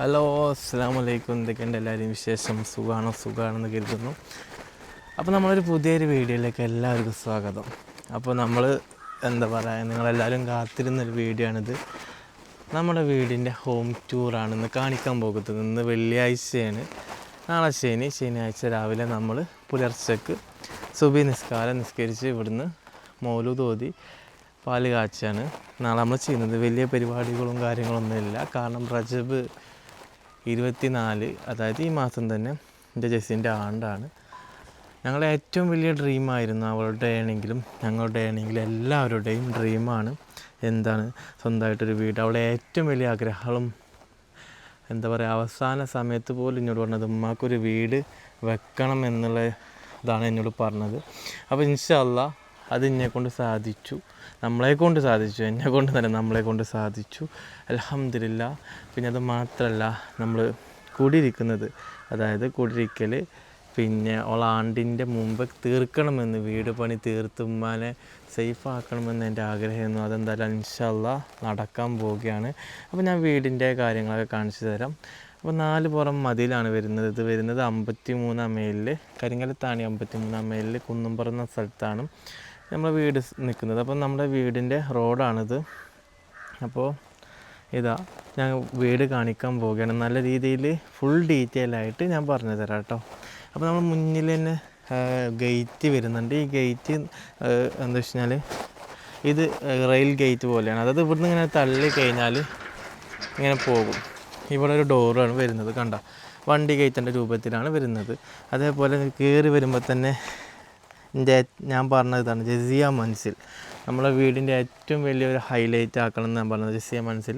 Hello അസ്സാം വലൈക്കും എന്തൊക്കെയുണ്ട് എല്ലാവരും വിശേഷം? സുഖമാണോ സുഖമാണെന്ന് കരുതുന്നു. അപ്പോൾ നമ്മളൊരു പുതിയൊരു വീഡിയോയിലേക്ക് എല്ലാവർക്കും സ്വാഗതം. അപ്പോൾ നമ്മൾ എന്താ പറയുക നിങ്ങളെല്ലാവരും കാത്തിരുന്നൊരു വീഡിയോ ആണിത് നമ്മുടെ വീടിന്റെ ഹോം ടൂറാണ് ഇന്ന് കാണിക്കാൻ പോകുന്നത്. ഇന്ന് വെള്ളിയാഴ്ചയാണ്. നാളെ ശനി ശനിയാഴ്ച രാവിലെ നമ്മൾ പുലർച്ചക്ക് സുബി നിസ്കാരം നിസ്കരിച്ച് ഇവിടുന്ന് മൗലൂദ് തോതി പാൽ കാച്ചാണ് നാളെ നമ്മൾ ചെയ്യുന്നത്. വലിയ പരിപാടികളും കാര്യങ്ങളൊന്നുമില്ല. കാരണം റജബ് ഇരുപത്തിനാല് അതായത് ഈ മാസം തന്നെ എന്റെ ജെസ്സിന്റെ ആണ്ടാണ്. ഞങ്ങളുടെ ഏറ്റവും വലിയ ഡ്രീമായിരുന്നു അവളുടെ ആണെങ്കിലും ഞങ്ങളുടെ ആണെങ്കിലും എല്ലാവരുടെയും ഡ്രീമാണ്. എന്താണ്? സ്വന്തമായിട്ടൊരു വീട്. അവളെ ഏറ്റവും വലിയ ആഗ്രഹങ്ങളും എന്താ പറയുക അവസാന സമയത്ത് പോലും എന്നോട് പറഞ്ഞത് ഉമ്മാക്കൊരു വീട് വെക്കണം എന്നുള്ള ഇതാണ് എന്നോട് പറഞ്ഞത്. അപ്പോൾ ഇൻഷല്ല അത് എന്നെ കൊണ്ട് സാധിച്ചു. നമ്മളെ കൊണ്ട് സാധിച്ചു എന്നെ കൊണ്ട് തന്നെ നമ്മളെ കൊണ്ട് സാധിച്ചു. അലഹമില്ല പിന്നെ അത് മാത്രമല്ല നമ്മൾ കൂടിയിരിക്കുന്നത്. അതായത് കൂടിയിരിക്കൽ പിന്നെ ഓള ആണ്ടിന്റെ മുമ്പ് തീർക്കണമെന്ന് വീട് പണി തീർത്തുമ്മാനെ സേഫാക്കണമെന്ന് എന്റെ ആഗ്രഹമായിരുന്നു. അതെന്തായാലും ഇൻഷല്ല നടക്കാൻ പോവുകയാണ്. അപ്പോൾ ഞാൻ വീടിന്റെ കാര്യങ്ങളൊക്കെ കാണിച്ചു തരാം. അപ്പോൾ നാല് പുറം മതിലാണ് വരുന്നത്. ഇത് വരുന്നത് അമ്പത്തി മൂന്നാം മൈലിൽ കരിങ്കലത്താണി അമ്പത്തി മൂന്നാം മൈലിൽ കുന്നുംപുറം എന്ന സ്ഥലത്താണ്. നമ്മുടെ വീട് നിൽക്കുന്നത്. അപ്പം നമ്മുടെ വീടിന്റെ റോഡാണിത്. അപ്പോൾ ഇതാ ഞാൻ വീട് കാണിക്കാൻ പോവുകയാണ്. നല്ല രീതിയിൽ ഫുൾ ഡീറ്റെയിൽ ആയിട്ട് ഞാൻ പറഞ്ഞു തരാം കേട്ടോ. അപ്പോൾ നമ്മൾ മുന്നിൽ തന്നെ ഗേറ്റ് വരുന്നുണ്ട്. ഈ ഗേറ്റ് എന്താ വെച്ച് കഴിഞ്ഞാൽ ഇത് റെയിൽ ഗേറ്റ് പോലെയാണ്. അതായത് ഇവിടുന്ന് ഇങ്ങനെ തള്ളി കഴിഞ്ഞാൽ ഇങ്ങനെ പോകും. ഇവിടെ ഒരു ഡോറാണ് വരുന്നത്. കണ്ട? വണ്ടി ഗേറ്റിന്റെ രൂപത്തിലാണ് വരുന്നത്. അതേപോലെ കയറി വരുമ്പോൾ തന്നെ എന്റെ ഞാൻ പറഞ്ഞത് ഇതാണ് ജസിയ മൻസിൽ. നമ്മളെ വീടിന്റെ ഏറ്റവും വലിയൊരു ഹൈലൈറ്റ് ആക്കണം എന്ന് ഞാൻ പറഞ്ഞത് ജസിയ മനസ്സിൽ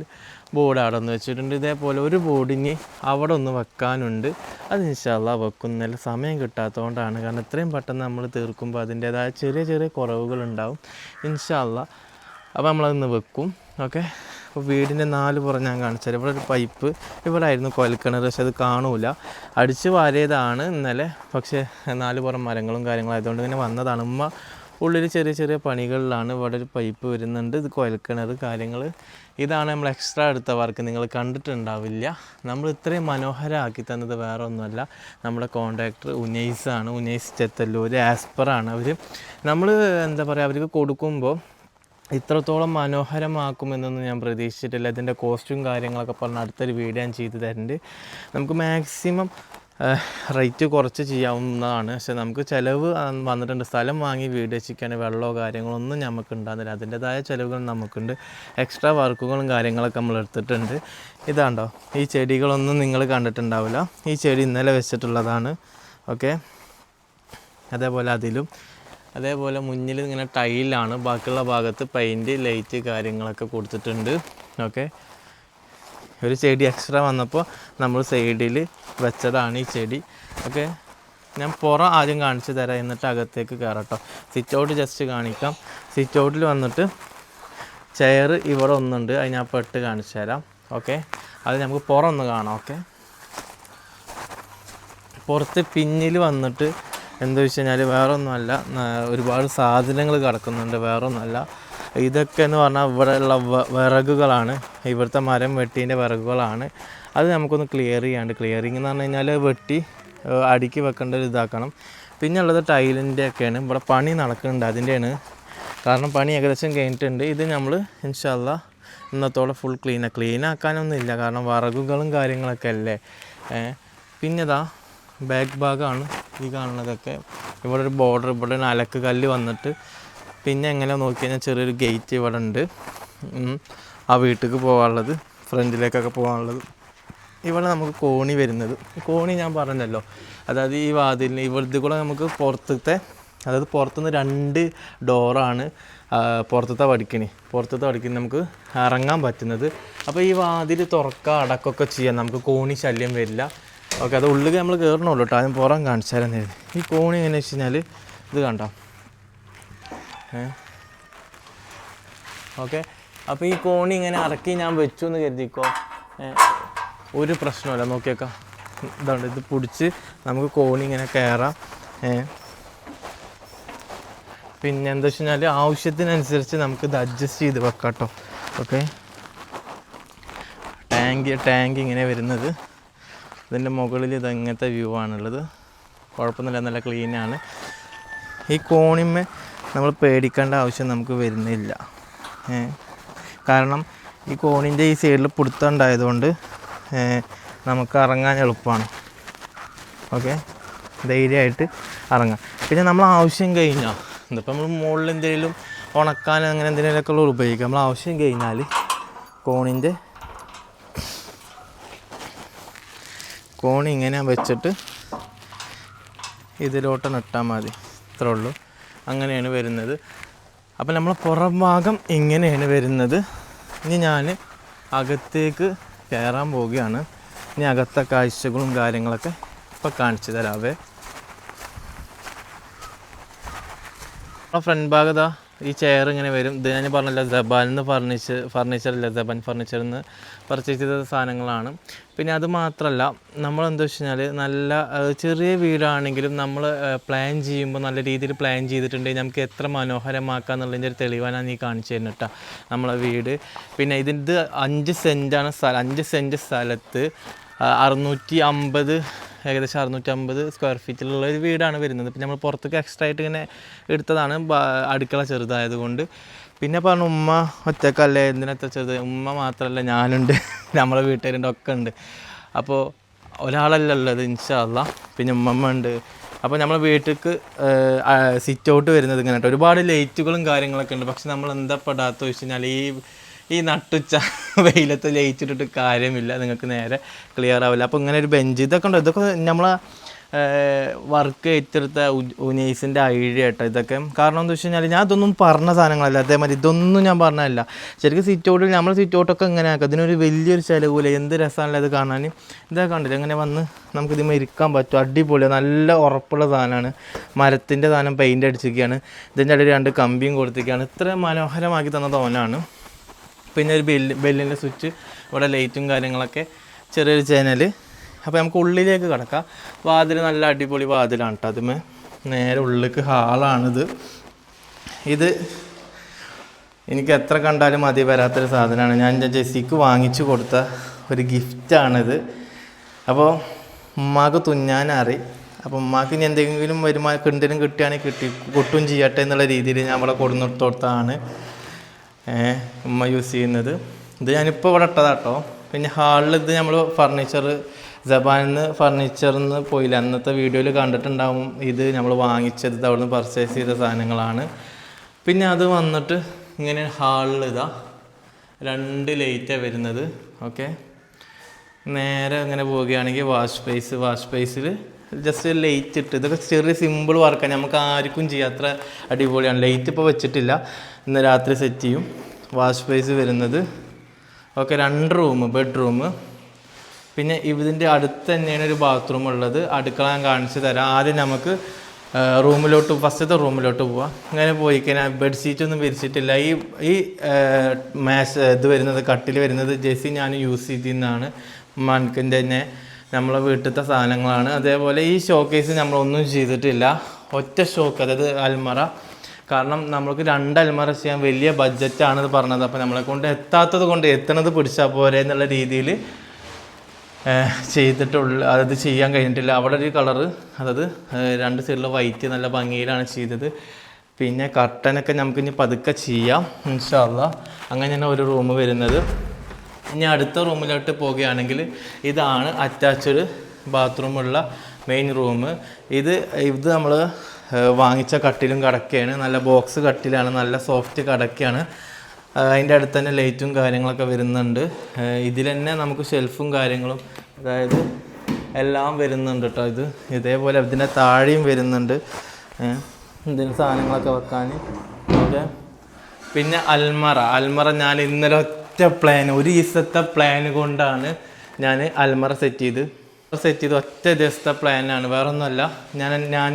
ബോർഡ് അവിടെ ഒന്ന് വെച്ചിട്ടുണ്ട്. ഇതേപോലെ ഒരു ബോർഡിന് അവിടെ ഒന്ന് വെക്കാനുണ്ട്. അത് ഇൻഷാല്ല വെക്കുന്നതിൽ സമയം കിട്ടാത്തതുകൊണ്ടാണ്. കാരണം ഇത്രയും പെട്ടെന്ന് നമ്മൾ തീർക്കുമ്പോൾ അതിന്റേതായ ചെറിയ ചെറിയ കുറവുകളുണ്ടാവും ഇൻഷാല്ല അപ്പോൾ നമ്മളതൊന്ന് വെക്കും. ഓക്കെ? അപ്പോൾ വീടിന്റെ നാല് പുറം ഞാൻ കാണിച്ചാൽ ഇവിടെ ഒരു പൈപ്പ് ഇവിടെ ആയിരുന്നു കൊൽക്കിണർ പക്ഷെ അത് കാണൂല. അടിച്ച് വാരിയതാണ് ഇന്നലെ. പക്ഷേ നാല് പുറം മരങ്ങളും കാര്യങ്ങളും ആയതുകൊണ്ട് ഇങ്ങനെ വന്നതാണ്. ഉമ്മ ഉള്ളിൽ ചെറിയ ചെറിയ പണികളിലാണ് ഇവിടെ ഒരു പൈപ്പ് വരുന്നുണ്ട്. ഇത് കൊൽക്കിണർ കാര്യങ്ങൾ. ഇതാണ് നമ്മൾ എക്സ്ട്രാ എടുത്ത വർക്ക്. നിങ്ങൾ കണ്ടിട്ടുണ്ടാവില്ല. നമ്മൾ ഇത്രയും മനോഹരമാക്കി തന്നത് വേറെ ഒന്നുമല്ല നമ്മുടെ കോൺട്രാക്ടർ ഉനൈസാണ്. ഉനൈസ് ചെത്തല്ലൂർ ആസ്പറാണ് അവർ. നമ്മൾ എന്താ പറയുക അവർക്ക് കൊടുക്കുമ്പോൾ ഇത്രത്തോളം മനോഹരമാക്കുമെന്നൊന്നും ഞാൻ പ്രതീക്ഷിച്ചിട്ടില്ല. ഇതിന്റെ കോസ്റ്റും കാര്യങ്ങളൊക്കെ പറഞ്ഞ് അടുത്തൊരു വീഡിയോ ഞാൻ ചെയ്തു തരുന്നുണ്ട് നമുക്ക് മാക്സിമം റേറ്റ് കുറച്ച് ചെയ്യാവുന്നതാണ്. പക്ഷെ നമുക്ക് ചിലവ് വന്നിട്ടുണ്ട്. സ്ഥലം വാങ്ങി വീട് വെച്ചിരിക്കാൻ വെള്ളമോ കാര്യങ്ങളോ ഒന്നും നമുക്ക് ഉണ്ടാകുന്നില്ല അതിന്റെതായ ചിലവുകൾ നമുക്കുണ്ട്. എക്സ്ട്രാ വർക്കുകളും കാര്യങ്ങളൊക്കെ നമ്മൾ എടുത്തിട്ടുണ്ട്. ഇതാണ്ടോ? ഈ ചെടികളൊന്നും നിങ്ങൾ കണ്ടിട്ടുണ്ടാവില്ല. ഈ ചെടി ഇന്നലെ വെച്ചിട്ടുള്ളതാണ്. ഓക്കെ അതേപോലെ അതിലും അതേപോലെ മുന്നിൽ ഇങ്ങനെ ടൈലാണ് ബാക്കിയുള്ള ഭാഗത്ത് പെയിന്റ് ലൈറ്റ് കാര്യങ്ങളൊക്കെ കൊടുത്തിട്ടുണ്ട്. ഓക്കെ ഒരു ചെടി എക്സ്ട്രാ വന്നപ്പോൾ നമ്മൾ സൈഡിൽ വെച്ചതാണ് ഈ ചെടി. ഓക്കെ ഞാൻ പുറം ആദ്യം കാണിച്ചു തരാം എന്നിട്ട് അകത്തേക്ക് കയറട്ടോ. സിറ്റ് ഔട്ട് ജസ്റ്റ് കാണിക്കാം. സിറ്റ് ഔട്ടിൽ വന്നിട്ട് ചെയർ ഇവിടെ ഒന്നുണ്ട് അത് ഞാൻ പെട്ട് കാണിച്ചു തരാം. ഓക്കെ അത് നമുക്ക് പുറം ഒന്ന് കാണാം ഓക്കെ പുറത്ത് പിന്നിൽ വന്നിട്ട് എന്താ വെച്ച് കഴിഞ്ഞാൽ വേറെ ഒന്നുമല്ല ഒരുപാട് സാധനങ്ങൾ കിടക്കുന്നുണ്ട് വേറെ ഒന്നുമല്ല ഇതൊക്കെ എന്ന് പറഞ്ഞാൽ ഇവിടെയുള്ള വിറകുകളാണ്. ഇവിടുത്തെ മരം വെട്ടീന്റെ വിറകുകളാണ്. അത് നമുക്കൊന്ന് ക്ലിയർ ചെയ്യാണ്ട് ക്ലിയറിങ് എന്ന് പറഞ്ഞു കഴിഞ്ഞാൽ വെട്ടി അടുക്കി വെക്കേണ്ട ഒരു ഇതാക്കണം. പിന്നെ ഉള്ളത് ടൈലിന്റെ ഒക്കെയാണ്. ഇവിടെ പണി നടക്കുന്നുണ്ട് അതിന്റെയാണ്. കാരണം പണി ഏകദേശം കഴിഞ്ഞിട്ടുണ്ട്. ഇത് നമ്മൾ ഇൻഷല്ല ഇന്നത്തോടെ ഫുൾ ക്ലീൻ ക്ലീൻ ആക്കാനൊന്നും ഇല്ല കാരണം വിറകുകളും കാര്യങ്ങളൊക്കെ അല്ലേ? പിന്നെതാ ബാക്ക് ഭാഗമാണ് ഈ കാണുന്നതൊക്കെ. ഇവിടെ ഒരു ബോർഡർ ഇവിടെ അലക്ക് കല്ല് വന്നിട്ട് പിന്നെ എങ്ങനെ നോക്കി കഴിഞ്ഞാൽ ചെറിയൊരു ഗേറ്റ് ഇവിടെ ഉണ്ട്. ആ വീട്ടിലേക്ക് പോകാനുള്ളത് ഫ്രണ്ടിലേക്കൊക്കെ പോകാനുള്ളത്. ഇവിടെ നമുക്ക് കോണി വരുന്നത്. കോണി ഞാൻ പറഞ്ഞല്ലോ. അതായത് ഈ വാതിലിന് ഇവിടുത്തെ കൂടെ നമുക്ക് പുറത്തത്തെ അതായത് പുറത്തുനിന്ന് രണ്ട് ഡോറാണ് പുറത്തത്തെ വടിക്കണി പുറത്തത്തെ വടിക്കണി നമുക്ക് ഇറങ്ങാൻ പറ്റുന്നത്. അപ്പോൾ ഈ വാതിൽ തുറക്കുക അടക്കമൊക്കെ ചെയ്യാം. നമുക്ക് കോണി ശല്യം വരില്ല. ഓക്കെ അത് ഉള്ളിൽ നമ്മൾ കയറണുള്ളൂ കേട്ടോ അതിന് പുറം കാണിച്ചു തരാൻ ഈ കോണി എങ്ങനെയാണെന്ന് വെച്ച് കഴിഞ്ഞാൽ ഇത് കണ്ടോ? ഓക്കെ അപ്പോൾ ഈ കോണി ഇങ്ങനെ ഇറക്കി ഞാൻ വെച്ചു എന്ന് കരുതിക്കോ ഒരു പ്രശ്നമില്ല നോക്കിയേക്കാം. ഇതുണ്ട് ഇത് പിടിച്ച് നമുക്ക് കോണി ഇങ്ങനെ കയറാം പിന്നെ എന്താ വെച്ച് കഴിഞ്ഞാൽ ആവശ്യത്തിനനുസരിച്ച് ഇത് അഡ്ജസ്റ്റ് ചെയ്ത് വെക്കാം കേട്ടോ ഓക്കെ? ടാങ്ക് ടാങ്ക് ഇങ്ങനെ വരുന്നത്. ഇതിന്റെ മുകളിൽ ഇത് ഇങ്ങനത്തെ വ്യൂ ആണുള്ളത്. കുഴപ്പമൊന്നുമില്ല നല്ല ക്ലീൻ ആണ്. ഈ കോണിന്മേ നമ്മൾ പേടിക്കേണ്ട ആവശ്യം നമുക്ക് വരുന്നില്ല. കാരണം ഈ കോണിന്റെ ഈ സൈഡിൽ പിടുത്തമുണ്ടായതുകൊണ്ട് ഏ, നമുക്ക് ഇറങ്ങാൻ എളുപ്പമാണ്. ഓക്കെ? ധൈര്യമായിട്ട് ഇറങ്ങാം. പിന്നെ നമ്മൾ ആവശ്യം കഴിഞ്ഞാൽ ഇതിപ്പോൾ നമ്മൾ മുകളിൽ എന്തെങ്കിലും ഉണക്കാൻ അങ്ങനെ എന്തെങ്കിലുമൊക്കെ ഉള്ള ഉപയോഗിക്കാം. നമ്മൾ ആവശ്യം കഴിഞ്ഞാൽ കോണിന്റെ കോൺ ഇങ്ങനെ വെച്ചിട്ട് ഇതിലോട്ട് നട്ടാൽ മതി. ഇത്രേ ഉള്ളൂ. അങ്ങനെയാണ് വരുന്നത്. അപ്പം നമ്മൾ പുറം ഭാഗം ഇങ്ങനെയാണ് വരുന്നത്. ഇനി ഞാൻ അകത്തേക്ക് കയറാൻ പോവുകയാണ്. ഇനി അകത്തെ കാഴ്ചകളും കാര്യങ്ങളൊക്കെ ഇപ്പം കാണിച്ചു തരാവേ. ഫ്രണ്ട് ഭാഗത ഈ ചെയർ ഇങ്ങനെ വരും. ഇത് ഞാൻ പറഞ്ഞല്ലോ ജബാൻ എന്ന് ഫർണിച്ചർ ഇല്ല ജബാൻ ഫർണിച്ചറിൽ നിന്ന് പർച്ചേസ് ചെയ്ത സാധനങ്ങളാണ്. പിന്നെ അത് മാത്രമല്ല നമ്മൾ എന്താ വെച്ച് കഴിഞ്ഞാൽ നല്ല ചെറിയ വീടാണെങ്കിലും നമ്മൾ പ്ലാൻ ചെയ്യുമ്പോൾ നല്ല രീതിയിൽ പ്ലാൻ ചെയ്തിട്ടുണ്ടെങ്കിൽ നമുക്ക് എത്ര മനോഹരമാക്കാം എന്നുള്ളതിന്റെ ഒരു തെളിവാനാണ് നീ കാണിച്ചു തരുന്നത് കേട്ടോ നമ്മളെ വീട്. പിന്നെ ഇതിന്റെ അഞ്ച് സെന്റാണ് സ്ഥലം അഞ്ച് സെന്റ് സ്ഥലത്ത് അറുന്നൂറ്റി അമ്പത് ഏകദേശം അറുന്നൂറ്റമ്പത് സ്ക്വയർ ഫീറ്റിലുള്ള ഒരു വീടാണ് വരുന്നത്. പിന്നെ നമ്മൾ പുറത്തേക്ക് എക്സ്ട്രാ ആയിട്ട് ഇങ്ങനെ എടുത്തതാണ്. അടുക്കള ചെറുതായതുകൊണ്ട്. പിന്നെ പറഞ്ഞു ഉമ്മ ഒറ്റക്കല്ലേ? എന്തിനത്ര ചെറുത്? ഉമ്മ മാത്രമല്ല ഞാനുണ്ട്. നമ്മളെ വീട്ടുകാരുണ്ട് ഒക്കെ ഉണ്ട്. അപ്പോൾ ഒരാളല്ല ഉള്ളത് ഇൻഷാല്ല പിന്നെ ഉമ്മമ്മ ഉണ്ട്. അപ്പോൾ നമ്മളെ വീട്ടിലേക്ക് സിറ്റ് ഔട്ട് വരുന്നത് ഇങ്ങനെ ഒരുപാട് ലൈറ്റുകളും കാര്യങ്ങളൊക്കെ ഉണ്ട്. പക്ഷെ നമ്മൾ എന്താ പെടാത്ത ചോദിച്ചു കഴിഞ്ഞാൽ ഈ ഈ നട്ടുച്ച വെയിലത്ത് ലയിച്ചിട്ടിട്ട് കാര്യമില്ല. നിങ്ങൾക്ക് നേരെ ക്ലിയർ ആവില്ല. അപ്പോൾ ഇങ്ങനെ ഒരു ബെഞ്ച് ഇതൊക്കെ ഉണ്ട്? ഇതൊക്കെ നമ്മളെ വർക്ക് ഏറ്റെടുത്ത ഉനൈസിന്റെ ഐഡിയ കേട്ടോ ഇതൊക്കെ. കാരണം എന്താ വെച്ച് കഴിഞ്ഞാൽ ഞാൻ ഇതൊന്നും പറഞ്ഞ സാധനങ്ങളല്ല. അതേമാതിരി ഇതൊന്നും ഞാൻ പറഞ്ഞതല്ല. ശരിക്കും സിറ്റ് ഔട്ടിൽ നമ്മൾ സിറ്റ് ഔട്ടൊക്കെ ഇങ്ങനെ ആക്കുക ഇതിനൊരു വലിയൊരു ചിലവില്ല എന്ത് രസമാണല്ലോ ഇത് കാണാൻ ഇതൊക്കെ കണ്ടില്ല? ഇങ്ങനെ വന്ന് നമുക്ക് ഇതിന്മേൽ ഇരിക്കാൻ പറ്റും. അടിപൊളിയാണ് നല്ല ഉറപ്പുള്ള സാധനമാണ് മരത്തിന്റെ സാധനം പെയിന്റ് അടിച്ചിരിക്കുകയാണ് ഇതിന്റെ ഇടയിൽ രണ്ട് കമ്പിയും കൊടുത്തിരിക്കുകയാണ് ഇത്ര മനോഹരമാക്കി തന്ന തോനാണ്. പിന്നെ ഒരു ബെല്ല് ബെല്ലിന്റെ സ്വിച്ച് ഇവിടെ ലൈറ്റും കാര്യങ്ങളൊക്കെ ചെറിയൊരു ചാനൽ അപ്പോൾ നമുക്ക് ഉള്ളിലേക്ക് കിടക്കാം. വാതിൽ നല്ല അടിപൊളി വാതിലാണ് കേട്ടോ അതുമേ നേരെ ഉള്ളിലേക്ക് ഹാളാണിത് ഇത് എനിക്ക് എത്ര കണ്ടാലും മതി വരാത്തൊരു സാധനമാണ്. ഞാൻ എന്റെ ജെസ്സിക്ക് വാങ്ങിച്ചു കൊടുത്ത ഒരു ഗിഫ്റ്റാണിത് അപ്പോൾ ഉമ്മാക്ക് തുന്നാനറി. അപ്പോൾ ഉമ്മാക്ക് ഇനി എന്തെങ്കിലും വരുമാനം എന്തെങ്കിലും കിട്ടുകയാണെങ്കിൽ കിട്ടി കൊട്ടും ചെയ്യട്ടെ എന്നുള്ള രീതിയിൽ ഞാൻ അവിടെ കൊടുന്നിടത്തോടത്താണ് ഉമ്മ യൂസ് ചെയ്യുന്നത്. ഇത് ഞാനിപ്പോൾ ഇവിടെ ഇട്ടതാട്ടോ. പിന്നെ ഹാളിൽ ഇത് നമ്മൾ ഫർണിച്ചർ ജപാനിൽ നിന്ന് ഫർണിച്ചറിൽ നിന്ന് പോയില്ല. അന്നത്തെ വീഡിയോയിൽ കണ്ടിട്ടുണ്ടാവും ഇത് നമ്മൾ വാങ്ങിച്ചത്. അവിടെ നിന്ന് പർച്ചേസ് ചെയ്ത സാധനങ്ങളാണ്. പിന്നെ അത് വന്നിട്ട് ഇങ്ങനെ ഹാളിൽ ഇതാ രണ്ട് ലൈറ്റാണ് വരുന്നത്. ഓക്കെ നേരെ അങ്ങനെ പോവുകയാണെങ്കിൽ വാഷ് സ്പേസ് വാഷ് സ്പേസിൽ ജസ്റ്റ് ലൈറ്റ് ഇട്ട്. ഇതൊക്കെ ചെറിയ സിമ്പിൾ വർക്കാണ് നമുക്ക് ആർക്കും ചെയ്യാം. അത്ര അടിപൊളിയാണ്. ലൈറ്റ് ഇപ്പോൾ വെച്ചിട്ടില്ല. ഇന്ന് രാത്രി സെറ്റ് ചെയ്യും. വാഷ് പേസ് വരുന്നത്. ഓക്കെ രണ്ട് റൂം ബെഡ്റൂം പിന്നെ ഇതിന്റെ അടുത്ത് തന്നെയാണ് ഒരു ബാത്റൂം ഉള്ളത്. അടുക്കള ഞാൻ കാണിച്ചു തരാം. ആദ്യം നമുക്ക് റൂമിലോട്ട് ഫസ്റ്റത്തെ റൂമിലോട്ട് പോവാം. അങ്ങനെ പോയി കഴിഞ്ഞാൽ ബെഡ്ഷീറ്റ് ഒന്നും വിരിച്ചിട്ടില്ല. ഈ ഈ മാഷ് ഇത് വരുന്നത് കട്ടിൽ വരുന്നത് ജെസ്സി ഞാൻ യൂസ് ചെയ്തിന്നാണ് മൺകിന്റെ തന്നെ നമ്മളെ വീട്ടിലത്തെ സാധനങ്ങളാണ്. അതേപോലെ ഈ ഷോക്കേസ് നമ്മളൊന്നും ചെയ്തിട്ടില്ല. ഒറ്റ ഷോക്ക് അതായത് അൽമറ. കാരണം നമ്മൾക്ക് രണ്ട് അൽമറ ചെയ്യാൻ വലിയ ബഡ്ജറ്റാണ് പറഞ്ഞത്. അപ്പോൾ നമ്മളെ കൊണ്ട് എത്താത്തത് കൊണ്ട് എത്തണത് പിടിച്ചാൽ പോരെ എന്നുള്ള രീതിയിൽ ചെയ്തിട്ടുള്ള അതായത് ചെയ്യാൻ കഴിഞ്ഞിട്ടില്ല. അവിടെ ഒരു കളറ് അതായത് രണ്ട് സൈഡിൽ വൈറ്റ് നല്ല ഭംഗിയിലാണ് ചെയ്തത്. പിന്നെ കർട്ടനൊക്കെ നമുക്ക് ഇനി പതുക്കെ ചെയ്യാം ഇൻഷാല്ല അങ്ങനെയാണ് ഒരു റൂം വരുന്നത്. ഇനി അടുത്ത റൂമിലോട്ട് പോവുകയാണെങ്കിൽ ഇതാണ് അറ്റാച്ച്ഡ് ബാത്റൂമുള്ള മെയിൻ റൂം ഇത് ഇത് നമ്മൾ വാങ്ങിച്ച കട്ടിലും കടക്കയാണ്. നല്ല ബോക്സ് കട്ടിലാണ്. നല്ല സോഫ്റ്റ് കടക്കയാണ്. അതിന്റെ അടുത്ത് തന്നെ ലൈറ്റും കാര്യങ്ങളൊക്കെ വരുന്നുണ്ട്. ഇതിൽ തന്നെ നമുക്ക് ഷെൽഫും കാര്യങ്ങളും അതായത് എല്ലാം വരുന്നുണ്ട് കേട്ടോ ഇത്. ഇതേപോലെ ഇതിന്റെ താഴെയും വരുന്നുണ്ട്. ഇതിന് സാധനങ്ങളൊക്കെ വെക്കാൻ. ഓക്കെ. പിന്നെ അൽമറ. അൽമറ ഞാൻ ഇന്നലെ ഒറ്റ പ്ലാൻ ഒരു ദിവസത്തെ പ്ലാൻ കൊണ്ടാണ് ഞാൻ അൽമറ സെറ്റ് ചെയ്ത്. സെറ്റ് ചെയ്ത് ഒറ്റ ദിവസത്തെ പ്ലാനാണ് വേറെ ഒന്നുമല്ല ഞാൻ ഞാൻ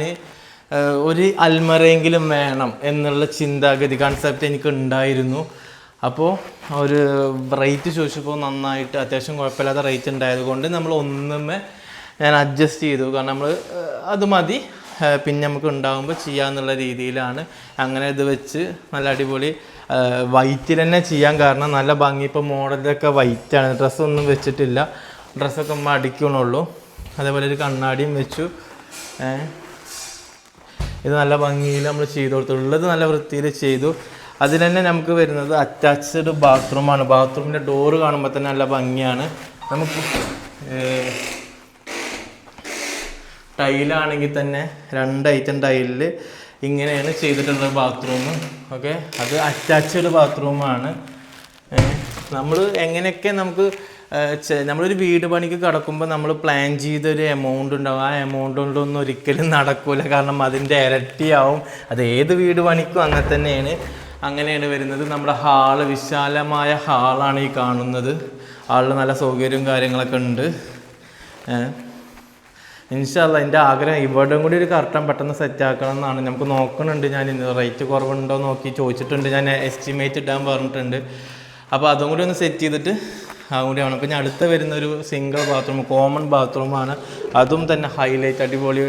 ഒരു അൽമറയെങ്കിലും വേണം എന്നുള്ള ചിന്താഗതി കൺസെപ്റ്റ് എനിക്ക് ഉണ്ടായിരുന്നു. അപ്പോൾ ഒരു റേറ്റ് ചോദിച്ചപ്പോൾ നന്നായിട്ട് അത്യാവശ്യം കുഴപ്പമില്ലാത്ത റേറ്റ് ഉണ്ടായതുകൊണ്ട് നമ്മൾ ഒന്നുമേ ഞാൻ അഡ്ജസ്റ്റ് ചെയ്തു. കാരണം നമ്മൾ അത് മതി. പിന്നെ നമുക്ക് ഉണ്ടാകുമ്പോൾ ചെയ്യാമെന്നുള്ള രീതിയിലാണ്. അങ്ങനെ ഇത് വെച്ച് നല്ല അടിപൊളി വൈറ്റിൽ തന്നെ ചെയ്യാൻ കാരണം നല്ല ഭംഗി. ഇപ്പോൾ മോഡലൊക്കെ വൈറ്റാണ് ഡ്രസ്സൊന്നും വെച്ചിട്ടില്ല. ഡ്രസ്സൊക്കെ നമ്മൾ അടിക്കണുള്ളൂ. അതേപോലെ ഒരു കണ്ണാടിയും വെച്ചു. ഇത് നല്ല ഭംഗിയിൽ നമ്മൾ ചെയ്തു കൊടുത്തു. ഉള്ളത് നല്ല വൃത്തിയിൽ ചെയ്തു. അതിൽ തന്നെ നമുക്ക് വരുന്നത് അറ്റാച്ച്ഡ് ബാത്റൂമാണ് ബാത്റൂമിന്റെ ഡോറ് കാണുമ്പോൾ തന്നെ നല്ല ഭംഗിയാണ്. നമുക്ക് ടൈലാണെങ്കിൽ തന്നെ രണ്ട് ഐറ്റം ടൈലിൽ ഇങ്ങനെയാണ് ചെയ്തിട്ടുള്ള ബാത്റൂം ഓക്കെ അത് അറ്റാച്ച്ഡ് ബാത്റൂമാണ് നമ്മൾ എങ്ങനെയൊക്കെ നമുക്ക് നമ്മളൊരു വീട് പണിക്ക് കിടക്കുമ്പോൾ നമ്മൾ പ്ലാൻ ചെയ്തൊരു എമൗണ്ട് ഉണ്ടാവും. ആ എമൗണ്ട് കൊണ്ടൊന്നും ഒരിക്കലും നടക്കില്ല കാരണം അതിന്റെ ഇരട്ടിയാവും. അത് ഏത് വീട് പണിക്കും അങ്ങനെ തന്നെയാണ്. അങ്ങനെയാണ് വരുന്നത്. നമ്മുടെ ഹാൾ വിശാലമായ ഹാളാണ് ഈ കാണുന്നത്. ഹാളിൽ നല്ല സൗകര്യവും കാര്യങ്ങളൊക്കെ ഉണ്ട്. ഇൻഷാല്ല എന്റെ ആഗ്രഹം ഇവിടെയും കൂടി ഒരു കർട്ടൻ പെട്ടെന്ന് സെറ്റ് ആക്കണം എന്നാണ് നമുക്ക് നോക്കുന്നുണ്ട് ഞാൻ റേറ്റ് കുറവുണ്ടോ നോക്കി ചോദിച്ചിട്ടുണ്ട്. ഞാൻ എസ്റ്റിമേറ്റ് ഇടാൻ പറഞ്ഞിട്ടുണ്ട്. അപ്പോൾ അതും കൂടി ഒന്ന് സെറ്റ് ചെയ്തിട്ട് അതും കൂടി അപ്പോൾ പിന്നെ അടുത്ത വരുന്ന ഒരു സിംഗിൾ ബാത്റൂം കോമൺ ബാത്റൂമാണ് അതും തന്നെ ഹൈലൈറ്റ് അടിപൊളി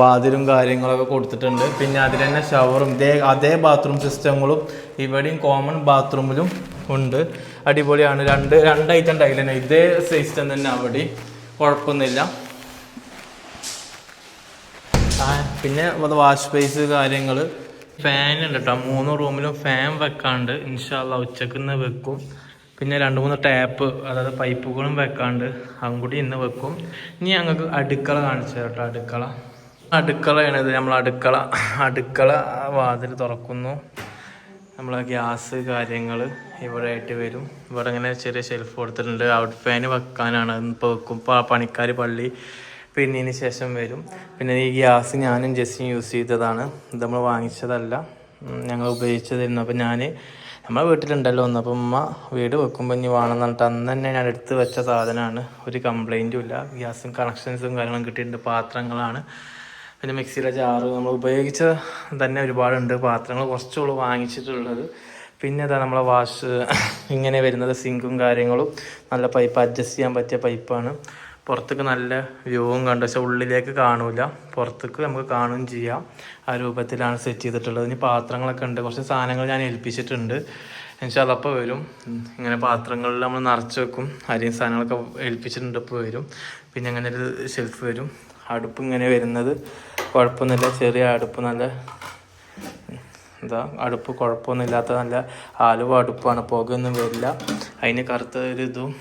വാതിലും കാര്യങ്ങളൊക്കെ കൊടുത്തിട്ടുണ്ട്. പിന്നെ അതിൽ തന്നെ ഷവറും ഇതേ അതേ ബാത്റൂം സിസ്റ്റങ്ങളും ഇവിടെയും കോമൺ ബാത്റൂമിലും ഉണ്ട്. അടിപൊളിയാണ്. രണ്ട് രണ്ട് ഐറ്റം ടൈൽ ഇതേ സിസ്റ്റം തന്നെ അവിടെയും. കുഴപ്പമൊന്നുമില്ല. പിന്നെ വാഷ് സ്പേസ് കാര്യങ്ങൾ ഫാൻ ഉണ്ട് കേട്ടോ മൂന്ന് റൂമിലും ഫാൻ വെക്കാണ്ട് ഇൻഷാല്ല ഉച്ചയ്ക്ക് ഇന്ന് വെക്കും. പിന്നെ രണ്ട് മൂന്ന് ടാപ്പ് അതായത് പൈപ്പുകളും വെക്കാണ്ട് അങ്ങോട്ട് ഇന്ന് വെക്കും. ഇനി ഞങ്ങൾക്ക് അടുക്കള കാണിച്ചു കേട്ടോ അടുക്കള. അടുക്കളയാണ് ഇത് നമ്മൾ അടുക്കള. അടുക്കള വാതിൽ തുറക്കുന്നു. നമ്മളെ ഗ്യാസ് കാര്യങ്ങൾ ഇവിടെ ആയിട്ട് വരും. ഇവിടെ ഇങ്ങനെ ചെറിയ ഷെൽഫ് കൊടുത്തിട്ടുണ്ട്. ഔട്ട് ഫാൻ വെക്കാനാണ്. ഇപ്പോൾ വെക്കും. ഇപ്പോൾ പണിക്കാർ പള്ളി പിന്നതിന് ശേഷം വരും. പിന്നെ ഈ ഗ്യാസ് ഞാനും ജെസ്സിയും യൂസ് ചെയ്തതാണ്. ഇത് നമ്മൾ വാങ്ങിച്ചതല്ല. ഞങ്ങൾ ഉപയോഗിച്ചതായിരുന്നു അപ്പം ഞാൻ നമ്മളെ വീട്ടിലുണ്ടല്ലോ. ഒന്ന് അപ്പം ഉമ്മ വീട് വെക്കുമ്പോൾ ഇനി വേണമെന്ന് പറഞ്ഞിട്ട് അന്ന് തന്നെ ഞാൻ എടുത്ത് വെച്ച സാധനമാണ്. ഒരു കംപ്ലൈന്റും ഇല്ല. ഗ്യാസും കണക്ഷൻസും കാര്യങ്ങളും കിട്ടിയിട്ടുണ്ട്. പാത്രങ്ങളാണ്. പിന്നെ മിക്സിയിലെ ജാറ് നമ്മൾ ഉപയോഗിച്ച തന്നെ ഒരുപാടുണ്ട് പാത്രങ്ങൾ. കുറച്ചുള്ളൂ വാങ്ങിച്ചിട്ടുള്ളത്. പിന്നെ അതാ നമ്മളെ വാഷ് ഇങ്ങനെ വരുന്നത് സിങ്കും കാര്യങ്ങളും. നല്ല പൈപ്പ് അഡ്ജസ്റ്റ് ചെയ്യാൻ പറ്റിയ പൈപ്പാണ് പുറത്തേക്ക് നല്ല വ്യൂവും കണ്ട്. പക്ഷെ ഉള്ളിലേക്ക് കാണൂല. പുറത്തേക്ക് നമുക്ക് കാണുകയും ചെയ്യാം. ആ രൂപത്തിലാണ് സെറ്റ് ചെയ്തിട്ടുള്ളത്. ഇനി പാത്രങ്ങളൊക്കെ ഉണ്ട്. കുറച്ച് സാധനങ്ങൾ ഞാൻ ഏൽപ്പിച്ചിട്ടുണ്ട്. എന്നുവെച്ചാൽ അതപ്പോൾ വരും. ഇങ്ങനെ പാത്രങ്ങളിൽ നമ്മൾ നിറച്ച് വെക്കും. അരിയും സാധനങ്ങളൊക്കെ ഏൽപ്പിച്ചിട്ടുണ്ട്. ഇപ്പോൾ വരും. പിന്നെ അങ്ങനെ ഒരു ഷെൽഫ് വരും. അടുപ്പ് ഇങ്ങനെ വരുന്നത് കുഴപ്പമൊന്നുമില്ല. ചെറിയ അടുപ്പ് നല്ല എന്താ അടുപ്പ് കുഴപ്പമൊന്നുമില്ലാത്ത നല്ല ആലുവ അടുപ്പാണ്. പുകയൊന്നും വരില്ല. അതിന് കറുത്ത ഒരു ഇതും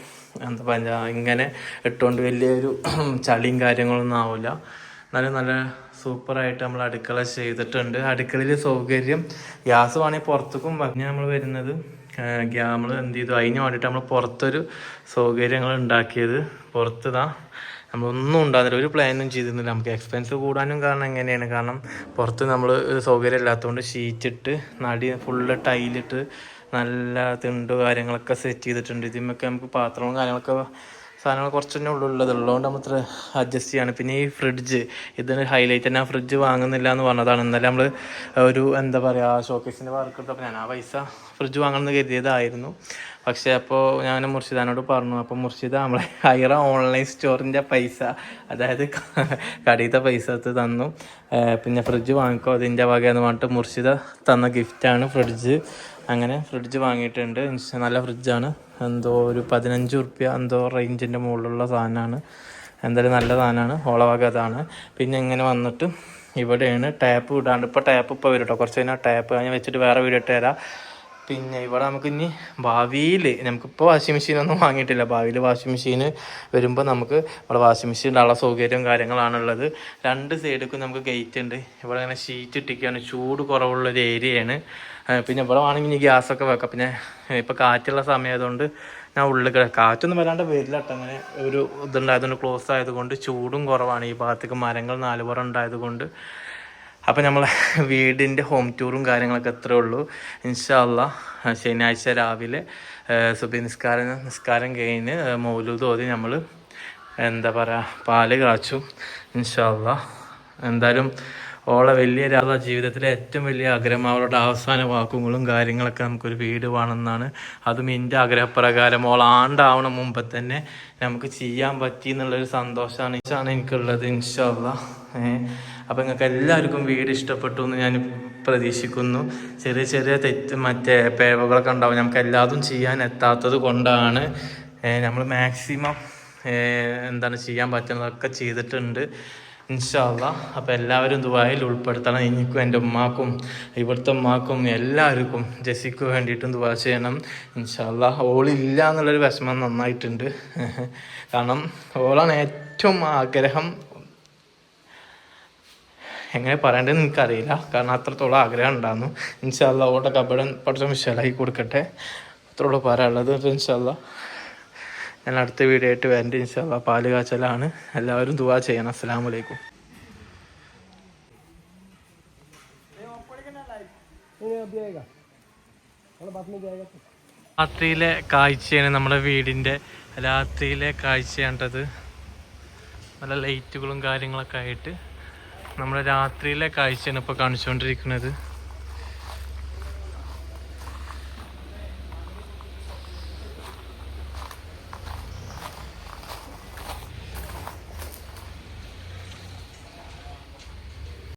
എന്താ പറയുക ഇങ്ങനെ ഇട്ടുകൊണ്ട് വലിയൊരു ചളിയും കാര്യങ്ങളൊന്നും ആവില്ല എന്നാലും നല്ല സൂപ്പറായിട്ട് നമ്മൾ അടുക്കള ചെയ്തിട്ടുണ്ട്. അടുക്കളയിൽ സൗകര്യം ഗ്യാസ് വേണമെങ്കിൽ പുറത്തേക്കും പിന്നെ നമ്മൾ വരുന്നത് നമ്മൾ എന്ത് ചെയ്തു? അതിന് വേണ്ടിയിട്ട് നമ്മൾ പുറത്തൊരു സൗകര്യങ്ങൾ ഉണ്ടാക്കിയത്. പുറത്തുതാ നമ്മളൊന്നും ഉണ്ടാകുന്നില്ല. ഒരു പ്ലാനും ചെയ്തിരുന്നില്ല. നമുക്ക് എക്സ്പെൻസ് കൂടാനും കാരണം എങ്ങനെയാണ്? കാരണം പുറത്ത് നമ്മൾ സൗകര്യം ഇല്ലാത്തതുകൊണ്ട് ഷീറ്റിട്ട് നടി ഫുള്ള് ടൈലിട്ട് നല്ല തിണ്ട് കാര്യങ്ങളൊക്കെ സെറ്റ് ചെയ്തിട്ടുണ്ട്. ഇതിമൊക്കെ നമുക്ക് പാത്രവും കാര്യങ്ങളൊക്കെ സാധനങ്ങൾ കുറച്ച് തന്നെ ഉള്ളു. ഉള്ളത് ഉള്ളതുകൊണ്ട് നമ്മൾ ഇത്ര അഡ്ജസ്റ്റ് ചെയ്യാണ്. പിന്നെ ഈ ഫ്രിഡ്ജ് ഇതിന് ഹൈലൈറ്റ് തന്നെ ആ ഫ്രിഡ്ജ് വാങ്ങുന്നില്ല എന്ന് പറഞ്ഞതാണ് എന്നാലും നമ്മൾ ഒരു എന്താ പറയുക ഷോക്കേസിന്റെ വർക്ക് എടുത്തപ്പോൾ ഞാൻ ആ പൈസ ഫ്രിഡ്ജ് വാങ്ങണമെന്ന് കരുതിയതായിരുന്നു. പക്ഷേ അപ്പോൾ ഞാൻ മുർഷിദാനോട് പറഞ്ഞു അപ്പോൾ മുർഷിദ നമ്മളെ ഹൈറ ഓൺലൈൻ സ്റ്റോറിന്റെ പൈസ അതായത് കടയിലത്തെ പൈസ അത് തന്നു. പിന്നെ ഫ്രിഡ്ജ് വാങ്ങിക്കോ അതിന്റെ വകയെന്ന് പറഞ്ഞിട്ട് മുർഷിദ തന്ന ഗിഫ്റ്റാണ് ഫ്രിഡ്ജ്. അങ്ങനെ ഫ്രിഡ്ജ് വാങ്ങിയിട്ടുണ്ട്. നല്ല ഫ്രിഡ്ജാണ്. എന്തോ ഒരു പതിനഞ്ച് റുപ്യ എന്തോ റേഞ്ചിന്റെ മുകളിലുള്ള സാധനമാണ്. എന്തായാലും നല്ല സാധനമാണ്. ഓളവക അതാണ്. പിന്നെ ഇങ്ങനെ വന്നിട്ട് ഇവിടെയാണ് ടാപ്പ് ഇടാണ്ട്. ഇപ്പോൾ ടാപ്പ് ഇപ്പോൾ വരും കേട്ടോ കുറച്ച് കഴിഞ്ഞാൽ ടാപ്പ് ഞാൻ വെച്ചിട്ട് വേറെ വീഡിയോ ഇട്ട് തരാം. പിന്നെ ഇവിടെ നമുക്ക് ഇനി ഭാവിയിൽ നമുക്കിപ്പോൾ വാഷിംഗ് മെഷീൻ ഒന്നും വാങ്ങിയിട്ടില്ല. ഭാവിയിൽ വാഷിംഗ് മെഷീൻ വരുമ്പോൾ നമുക്ക് ഇവിടെ വാഷിംഗ് മെഷീൻ ഉള്ള സൗകര്യവും കാര്യങ്ങളാണുള്ളത്. രണ്ട് സൈഡിലേക്കും നമുക്ക് ഗേറ്റ് ഉണ്ട്. ഇവിടെ ഇങ്ങനെ ഷീറ്റ് ഇട്ടിരിക്കുകയാണ്. ചൂട് കുറവുള്ളൊരു ഏരിയയാണ് പിന്നെ ഇവിടെ വേണമെങ്കിൽ ഇനി ഗ്യാസൊക്കെ വെക്കാം. പിന്നെ ഇപ്പോൾ കാറ്റുള്ള സമയമായതുകൊണ്ട് ഞാൻ ഉള്ളിൽ കിട കാറ്റൊന്നും വരാണ്ട് വരില്ല കേട്ടോ. അങ്ങനെ ഒരു ഇതുണ്ടായതുകൊണ്ട് ക്ലോസ് ആയതുകൊണ്ട് ചൂടും കുറവാണ്. ഈ ഭാഗത്തേക്ക് മരങ്ങൾ നാലുപുറം ഉണ്ടായതുകൊണ്ട് അപ്പം നമ്മളെ വീടിന്റെ ഹോം ടൂറും കാര്യങ്ങളൊക്കെ അത്രേ ഉള്ളൂ. ഇൻഷാല്ല ശനിയാഴ്ച രാവിലെ സുബി നിസ്കാരം നിസ്കാരം കഴിഞ്ഞ് മൗലൂദ് ഓതി നമ്മൾ എന്താ പറയുക പാൽ കാച്ചും. ഇൻഷാല്ല എന്തായാലും ഓളെ വലിയ രാധ ജീവിതത്തിലെ ഏറ്റവും വലിയ ആഗ്രഹം അവളുടെ അവസാന വാക്കുകളും കാര്യങ്ങളൊക്കെ നമുക്കൊരു വീട് വേണമെന്നാണ്. അതും എന്റെ ആഗ്രഹപ്രകാരം ഓൾ ആണ്ടാവണ മുമ്പ് തന്നെ നമുക്ക് ചെയ്യാൻ പറ്റി എന്നുള്ളൊരു സന്തോഷമാണ് എനിക്കുള്ളത്. ഇൻഷാല്ല അപ്പോൾ നിങ്ങൾക്ക് എല്ലാവർക്കും വീട് ഇഷ്ടപ്പെട്ടു എന്ന് ഞാൻ പ്രതീക്ഷിക്കുന്നു. ചെറിയ ചെറിയ തെറ്റ് മറ്റേ പേവകളൊക്കെ ഉണ്ടാവും. നമുക്ക് എല്ലാതും ചെയ്യാൻ എത്താത്തത് കൊണ്ടാണ് നമ്മൾ മാക്സിമം എന്താണ് ചെയ്യാൻ പറ്റുന്നതൊക്കെ ചെയ്തിട്ടുണ്ട്. ഇൻഷാല്ല അപ്പോൾ എല്ലാവരും ദുബായിൽ ഉൾപ്പെടുത്തണം. എനിക്കും എന്റെ ഉമ്മാക്കും ഇവിടുത്തെ ഉമ്മാക്കും എല്ലാവർക്കും ജെസ്സിക്ക് വേണ്ടിയിട്ടും ദുബാ ചെയ്യണം. ഇൻഷാല്ല ഓളില്ല എന്നുള്ളൊരു വിഷമം നന്നായിട്ടുണ്ട്. കാരണം ഓളാണ് ഏറ്റവും ആഗ്രഹം എങ്ങനെ പറയേണ്ടതെന്ന് എനിക്കറിയില്ല. കാരണം അത്രത്തോളം ആഗ്രഹം ഉണ്ടായിരുന്നു. ഇൻഷാല്ല ഓട്ട കബടൻ പഠിച്ച വിശാലാക്കി കൊടുക്കട്ടെ. അത്രത്തോളം പറയാനുള്ളത് ഇൻഷാല്ല ഞാൻ അടുത്ത വീഡിയോ ആയിട്ട് വരേണ്ട ഇൻഷാല്ല പാൽ കാച്ചലാണ്. എല്ലാവരും ദുവാ ചെയ്യണം. അസ്സാം വലൈക്കും രാത്രിയിലെ കാഴ്ചയാണ് നമ്മുടെ വീടിന്റെ രാത്രിയിലെ കാഴ്ചയാണ്ടത് നല്ല ലൈറ്റുകളും കാര്യങ്ങളൊക്കെ ആയിട്ട്. നമ്മുടെ രാത്രിയിലെ കാഴ്ചയാണ് ഇപ്പോൾ കാണിച്ചുകൊണ്ടിരിക്കുന്നത്.